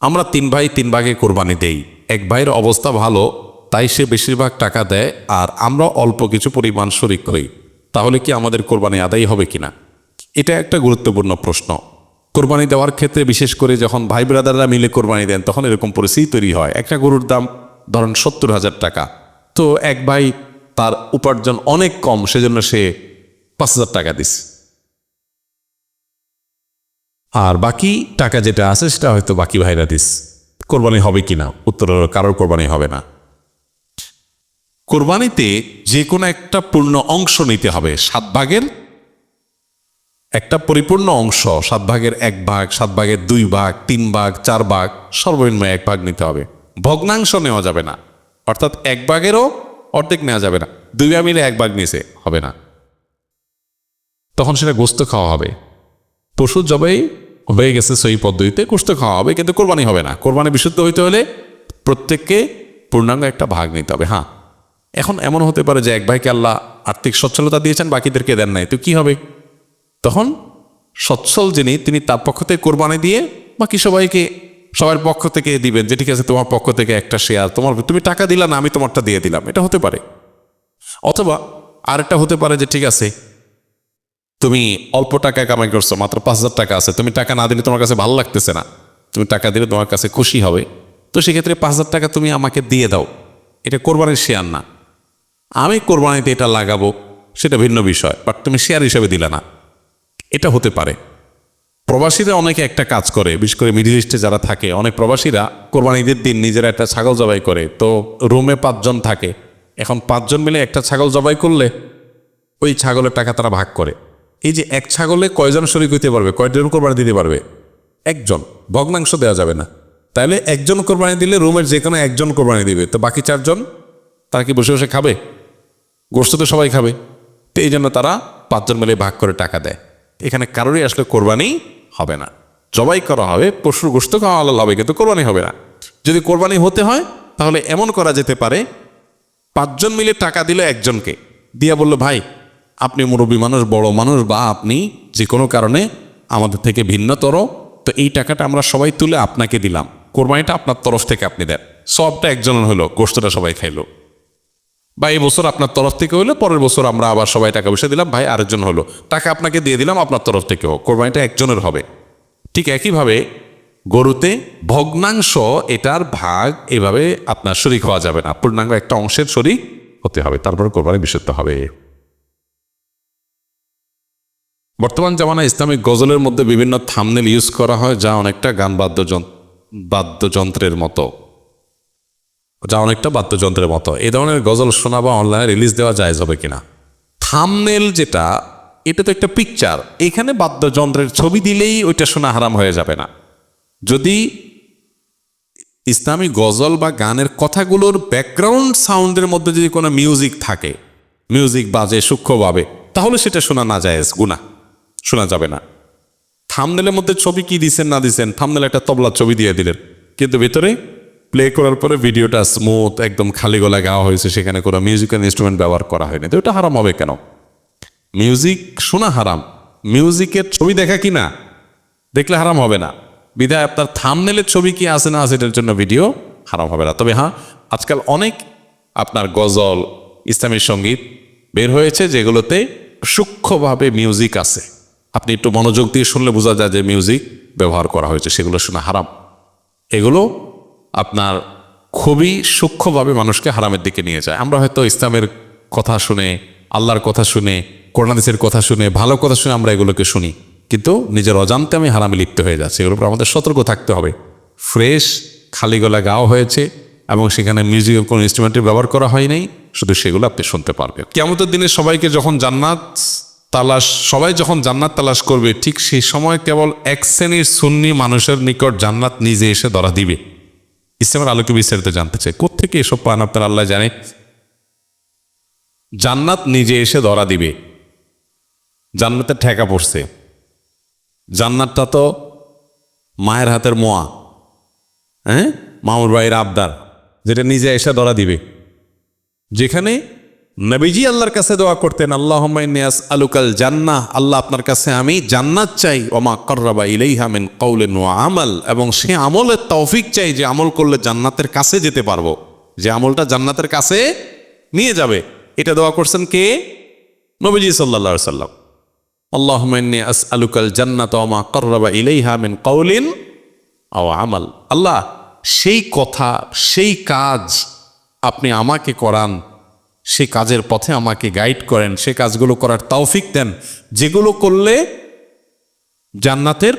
আমরা তিন ভাই তিন ভাগে কোরবানি দেই। এক ভাইয়ের অবস্থা ভালো, তাই সে বেশিরভাগ টাকা দেয় আর আমরা অল্প কিছু পরিমাণ শরিক করি। তাহলে কি আমাদের কোরবানি আদায় হবে কিনা? এটা একটা গুরুত্বপূর্ণ প্রশ্ন। কোরবানি দেওয়ার ক্ষেত্রে বিশেষ করে যখন ভাই ব্রাদাররা মিলে কোরবানি দেন, তখন এরকম পরিস্থিতি তৈরি হয়। একটা গরুর দাম ধরেন সত্তর হাজার টাকা। তো এক ভাই তার উপার্জন অনেক কম, সেজন্য সে পাঁচ হাজার টাকা দিছে। আর বাকি টাকা যেটা আছে সেটা হয়তো বাকি ভাইরা দিস। কোরবানি হবে কিনা? উত্তর হলো, কারোর কোরবানি হবে না। কোরবানিতে যে কোনো একটা পূর্ণ অংশ নিতে হবে, সাত ভাগের একটা পরিপূর্ণ অংশ, সাত ভাগের এক ভাগ, সাত ভাগের দুই ভাগ, তিন ভাগ, চার ভাগ, সর্বনিম্ন এক ভাগ নিতে হবে। ভগ্নাংশ নেওয়া যাবে না। অর্থাৎ এক ভাগেরও অর্ধেক নেওয়া যাবে না। দুই ভাগ মিলে এক ভাগ নিচে হবে না। তখন সেটা গোস্ত খাওয়া হবে। পশু জবাই হয়ে গেছে সেই পদ্ধতিতে গোস্ত খাওয়া হবে কিন্তু কোরবানি হবে না। কোরবানি বিশুদ্ধ হইতে হলে প্রত্যেককে পূর্ণাঙ্গ একটা ভাগ নিতে হবে হ্যাঁ। এখন এমন হতে পারে যে এক ভাইকে আল্লাহ আর্থিক সচ্ছলতা দিয়েছেন বাকিদেরকে দেন নাই, তো কি হবে? তখন সচ্ছল যিনি, তিনি তার পক্ষ থেকে কোরবানি দিয়ে বাকি সবাইকে, সবার পক্ষ থেকে দিবেন যে ঠিক আছে, তোমার পক্ষ থেকে একটা শেয়ার, তোমার তুমি টাকা দিলা না, আমি তোমারটা দিয়ে দিলাম, এটা হতে পারে। অথবা আরেকটা হতে পারে যে ঠিক আছে তুমি অল্প টাকায় কামাই করছ, মাত্র পাঁচ হাজার টাকা আছে, তুমি টাকা না দিলে তোমার কাছে ভালো লাগতেছে না। তুমি টাকা দিলে তোমার কাছে খুশি হবে। তো সেক্ষেত্রে পাঁচ হাজার টাকা তুমি আমাকে দিয়ে দাও। এটা কোরবানির শেয়ার না। আমি কোরবানিতে এটা লাগাবো, সেটা ভিন্ন বিষয় বাট তুমি শেয়ার হিসেবে দিলে না। এটা হতে পারে। প্রবাসীরা অনেকে একটা কাজ করে, বিশেষ করে মিডিল ইস্টে যারা থাকে, অনেক প্রবাসীরা কোরবানিদের দিন নিজেরা একটা ছাগল জবাই করে। তো রুমে পাঁচজন থাকে, এখন পাঁচজন মিলে একটা ছাগল জবাই করলে ওই ছাগলের টাকা তারা ভাগ করে। এই যে এক ছাগলে কয়জন শরিক হইতে পারবে? কয়জন কোরবানি দিতে পারবে? একজন। ভগ্নাংশ দেওয়া যাবে না। তাহলে একজন কোরবানি দিলে রুমের যে কোনো একজন কোরবানি দিবে। তো বাকি চারজন? তারা কি বসে বসে খাবে? গোস্ত তো সবাই খাবে। তো এই জন্য তারা পাঁচজন মিলে ভাগ করে টাকা দেয়। এখানে কারোরই আসলে কোরবানি হবে না। জবাই করা হবে পশুর গোস্ত খাওয়া আলাদা হবে কিন্তু কোরবানি হবে না। যদি কোরবানি হতে হয়, তাহলে এমন করা যেতে পারে, পাঁচজন মিলে টাকা দিল একজনকে। দিয়া বলল, ভাই আপনি মুরব্বী মানুষ, বড় মানুষ বা আপনি যে কোনো কারণে আমাদের থেকে ভিন্নতর, তো এই টাকাটা আমরা সবাই তুলে আপনাকে দিলাম। কোরবানিটা আপনার তরফ থেকে আপনি দেন। সবটা একজনের হলো গোস্তটা সবাই খাইলো। বা এই বছর আপনার তরফ থেকে হলো পরের বছর আমরা আবার সবাই টাকা পয়সা দিলাম, ভাই আরেকজন হলো। টাকা আপনাকে দিয়ে দিলাম, আপনার তরফ থেকেও কোরবানিটা একজনের হবে। ঠিক একইভাবে গরুতে ভগ্নাংশ, এটার ভাগ এভাবে আপনার শরিক হওয়া যাবে না, পূর্ণাঙ্গ একটা অংশের শরিক হতে হবে, তারপরে কোরবানি বিশুদ্ধ হবে। বর্তমান জামানায় ইসলামিক গজলের মধ্যে বিভিন্ন থামনেল ইউজ করা হয়, যা অনেকটা গান বাদ্যযন্ত্র বাদ্যযন্ত্রের মতো। যা অনেকটা বাদ্যযন্ত্রের মতো। এই ধরনের গজল শোনা বা অনলাইনে রিলিজ দেওয়া যায় যাবে কিনা? থামনেল যেটা, এটা তো একটা পিকচার এখানে বাদ্যযন্ত্রের ছবি দিলেই ওইটা শোনা হারাম হয়ে যাবে না। যদি ইসলামী গজল বা গানের কথাগুলোর ব্যাকগ্রাউন্ড সাউন্ডের মধ্যে যদি কোনো মিউজিক থাকে মিউজিক বাজে, সূক্ষ্মভাবে, তাহলে সেটা শোনা না যায় গুণা শোনা যাবে না। থামনেলের মধ্যে ছবি কি দিছেন, না দিছেন, থামনেল একটা তবলার ছবি দিয়ে দিলেন। কিন্তু ভেতরে প্লে করার পরে ভিডিওটা স্মুথ একদম খালি গলা গাওয়া হয়েছে, সেখানে কোনো মিউজিক্যাল ইনস্ট্রুমেন্ট ব্যবহার করা হয়নি। তো এটা হারাম হবে কেন? মিউজিক শোনা হারাম। মিউজিকের ছবি দেখা কি না? দেখলে হারাম হবে না। বিধায় আপনার থামনেলের ছবি কি আছে না আছে, এটার জন্য ভিডিও হারাম হবে না। তবে হ্যাঁ আজকাল অনেক আপনার গজল, ইসলামী সংগীত বের হয়েছে, যেগুলোতে সূক্ষ্মভাবে মিউজিক আছে। আপনি একটু মনোযোগ দিয়ে শুনলে বোঝা যায় যে মিউজিক ব্যবহার করা হয়েছে, সেগুলো শোনা হারাম। এগুলো আপনার খুবই সূক্ষ্মভাবে মানুষকে হারামের দিকে নিয়ে যায়। আমরা হয়তো ইসলামের কথা শুনে, আল্লাহর কথা শুনে করোনাদিসের কথা শুনে, ভালো কথা শুনে আমরা এগুলোকে শুনি। কিন্তু নিজের অজান্তে আমি হারামে লিপ্ত হয়ে যাচ্ছি। এগুলোর উপর আমাদের সতর্ক থাকতে হবে। ফ্রেশ, খালি গলা গাওয়া হয়েছে এবং সেখানে মিউজিকের কোনো ইনস্ট্রুমেন্টের ব্যবহার করা হয় নাই। শুধু সেগুলো আপনি শুনতে পারবেন। কেমতের দিনে সবাইকে যখন জান্নাত তালাশ, সবাই যখন জান্নাত তালাশ করবে, ঠিক সেই সময় কেবল এক শ্রেণির সুন্নি মানুষের নিকট জান্নাত নিজে এসে ধরা দিবে। ইসলামের আলোকে বিস্তারিত জানতে চাই। কোথেকে এসব পান আপনার, আল্লাহ জানে? জান্নাত নিজে এসে ধরা দিবে। জান্নাতে ঠেকা পড়ছে। জান্নাতটা তো মায়ের হাতের মোয়া। হ্যাঁ? মামুর ভাইয়ের আবদার, যেটা নিজে এসে ধরা দিবে। যেখানে নবীজি আল্লাহর কাছে দোয়া করতেন আল্লাহ নিয়াস আলুকাল জান্নাহ। আল্লাহ আপনার কাছে, আমি জান্নাত চাই। ওমা কর্রাবা ইলাইহা মিন কওলিন ওয়া আমাল। এবং সে আমলের তৌফিক চাই যে আমল করলে জান্নাতের কাছে যেতে পারব। যে আমলটা জান্নাতের কাছে নিয়ে যাবে। এটা দোয়া করছেন কে? নবীজি আলাইহি সাল্লাম। আল্লাহুম্মা ইন্নী আসআলুকাল জান্নাত ওমা কর্রাবা ইলাইহা মিন কওলিন আও আমাল। আল্লাহ, সেই কথা, সেই কাজ আপনি আমাকে করান সেই কাজের পথে আমাকে গাইড করেন, সে কাজগুলো করার তৌফিক দেন। যেগুলো করলে জান্নাতের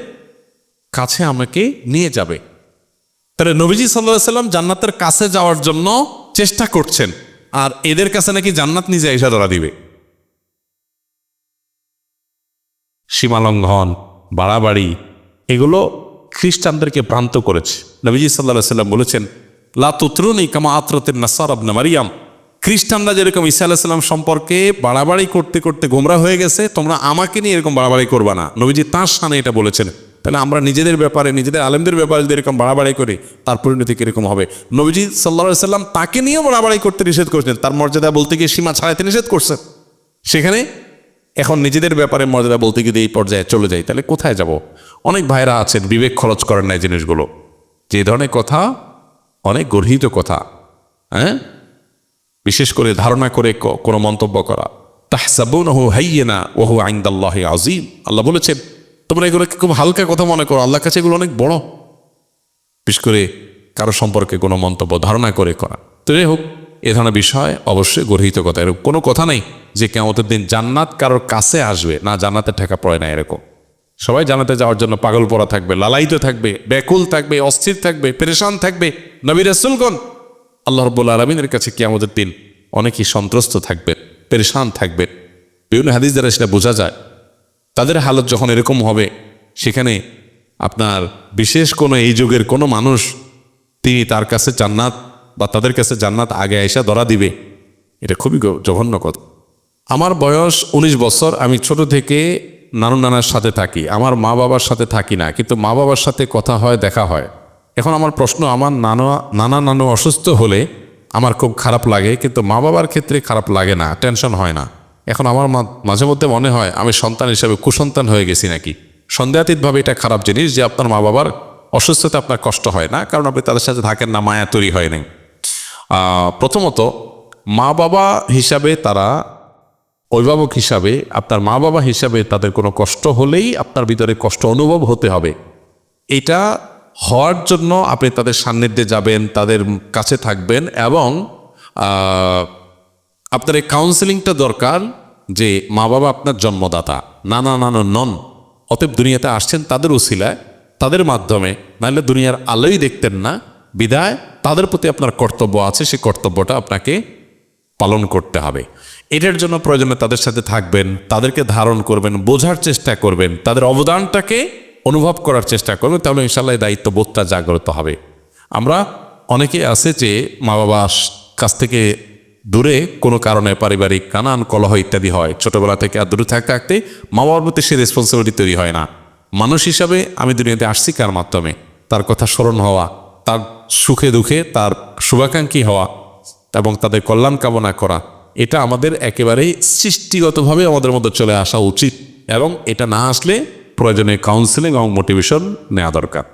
কাছে আমাকে নিয়ে যাবে। তাহলে নবীজি সাল্লাহ সাল্লাম জান্নাতের কাছে যাওয়ার জন্য চেষ্টা করছেন। আর এদের কাছে নাকি জান্নাত নিজে এসে ধরা দিবে। সীমালঙ্ঘন, বাড়াবাড়ি, এগুলো খ্রিস্টানদেরকে ভ্রান্ত করেছে। নবীজি সাল্লাহ সাল্লাম বলেছেন লাতুত্রুনি কামা আত্রতের নাসার আবনা মারিয়াম। খ্রিস্টানরা যেরকম ঈসা আলাহিসাল্লাম সম্পর্কে বাড়াবাড়ি করতে করতে গোমরা হয়ে গেছে, তোমরা আমাকে নিয়ে এরকম বাড়াবাড়ি করবা না। নবীজি তাঁর সানে এটা বলেছেন। তাহলে আমরা নিজেদের ব্যাপারে, নিজেদের আলেমদের ব্যাপারে যদি এরকম বাড়াবাড়ি করি, তার পরিণতি কীরকম হবে? নবীজি সাল্লাহ সাল্লাম তাকে নিয়েও বাড়াবাড়ি করতে নিষেধ করছেন। তার মর্যাদা বলতে গিয়ে সীমা ছাড়াইতে নিষেধ করছেন সেখানে এখন নিজেদের ব্যাপারে মর্যাদা বলতে গিয়ে এই পর্যায়ে চলে যাই, তাহলে কোথায় যাব? অনেক ভাইরা আছেন, বিবেক খরচ করেন না এই জিনিসগুলো। যে ধরনের কথা, অনেক গর্হিত কথা। হ্যাঁ? বিশেষ করে ধারণা করে কোনো মন্তব্য করা। তাহসাবুনহু হাইয়িনা ওহু আইনদাল্লাহি আজিম আল্লাহ বলেছেন, তোমরা এগুলোকে খুব হালকা কথা মনে করো। আল্লাহর কাছে এগুলো অনেক বড়। বিশেষ করে কারও সম্পর্কে কোনো মন্তব্য, ধারণা করে করা। তো যাই হোক, এ ধরনের বিষয় অবশ্যই গর্হিত কথা। এরকম কোনো কথা নেই যে কেমতের দিন জান্নাত কারোর কাছে আসবে। না, জান্নাতের ঠেকা পড়ে না এরকম। সবাই জানাতে যাওয়ার জন্য পাগল পড়া থাকবে, লালায়িত থাকবে, ব্যাকুল থাকবে, অস্থির থাকবে, পেরেশান থাকবে। নবী রাসূলগণ আল্লাহ রব্বুল আলমিনের কাছে কি আমাদের দিন অনেকেই সন্ত্রস্ত থাকবে, পেরেশান থাকবে। বিভিন্ন হাদিস দ্বারা সেটা বোঝা যায়। তাদের হালত যখন এরকম হবে, সেখানে আপনার বিশেষ কোনো এই যুগের কোনো মানুষ তিনি তার কাছে জান্নাত বা তাদের কাছে জান্নাত আগে এসে ধরা দিবে, এটা খুবই জঘন্য কথা। আমার বয়স ১৯ বছর, আমি ছোট থেকে নানু নানার সাথে থাকি। আমার মা বাবার সাথে থাকি না, কিন্তু মা বাবার সাথে কথা হয়, দেখা হয়। এখন আমার প্রশ্ন, আমার নানা নানা নানু অসুস্থ হলে আমার খুব খারাপ লাগে, কিন্তু মা বাবার ক্ষেত্রে খারাপ লাগে না, টেনশন হয় না। এখন আমার মাঝে মধ্যে মনে হয় আমি সন্তান হিসাবে কুসন্তান হয়ে গেছি নাকি? সন্দেহাতীতভাবে এটা খারাপ জিনিস যে আপনার মা বাবার অসুস্থতা আপনার কষ্ট হয় না, কারণ আপনি তাদের সাথে থাকেন না, মায়া তৈরি হয় নাই। প্রথমত মা বাবা হিসাবে তারা, অভিভাবক হিসাবে, আপনার মা বাবা হিসাবে তাদের কোনো কষ্ট হলেই আপনার ভিতরে কষ্ট অনুভব হতে হবে। এটা হওয়ার জন্য আপনি তাদের সান্নিধ্যে যাবেন, তাদের কাছে থাকবেন এবং আপনার এই কাউন্সেলিংটা দরকার যে মা বাবা আপনার জন্মদাতা, নানা নানা নন, অতএব দুনিয়াতে আসছেন তাদের উসিলায়, তাদের মাধ্যমে, নাহলে দুনিয়ার আলোই দেখতেন না, বিদায়, তাদের প্রতি আপনার কর্তব্য আছে, সেই কর্তব্যটা আপনাকে পালন করতে হবে। এটার জন্য প্রয়োজনে তাদের সাথে থাকবেন, তাদেরকে ধারণ করবেন, বোঝার চেষ্টা করবেন, তাদের অবদানটাকে অনুভব করার চেষ্টা করবেন তাহলে ইনশাল্লাহ দায়িত্ববোধটা জাগ্রত হবে। আমরা অনেকে আছে যে মা বাবার কাছ থেকে দূরে কোনো কারণে পারিবারিক কানান, কলহ ইত্যাদি হয়। ছোটবেলা থেকে আর দূরে থাকতে থাকতে মা বাবার প্রতি সে রেসপন্সিবিলিটি তৈরি হয় না। মানুষ হিসাবে আমি দুনিয়াতে আসছি কার মাধ্যমে? তার কথা স্মরণ হওয়া, তার সুখে দুঃখে, তার শুভাকাঙ্ক্ষী হওয়া এবং তাদের কল্যাণ কামনা করা, এটা আমাদের একেবারেই সৃষ্টিগতভাবে আমাদের মধ্যে চলে আসা উচিত। এবং এটা না আসলে প্রয়োজনে কাউন্সিলিং এবং মোটিভেশন নেওয়া দরকার।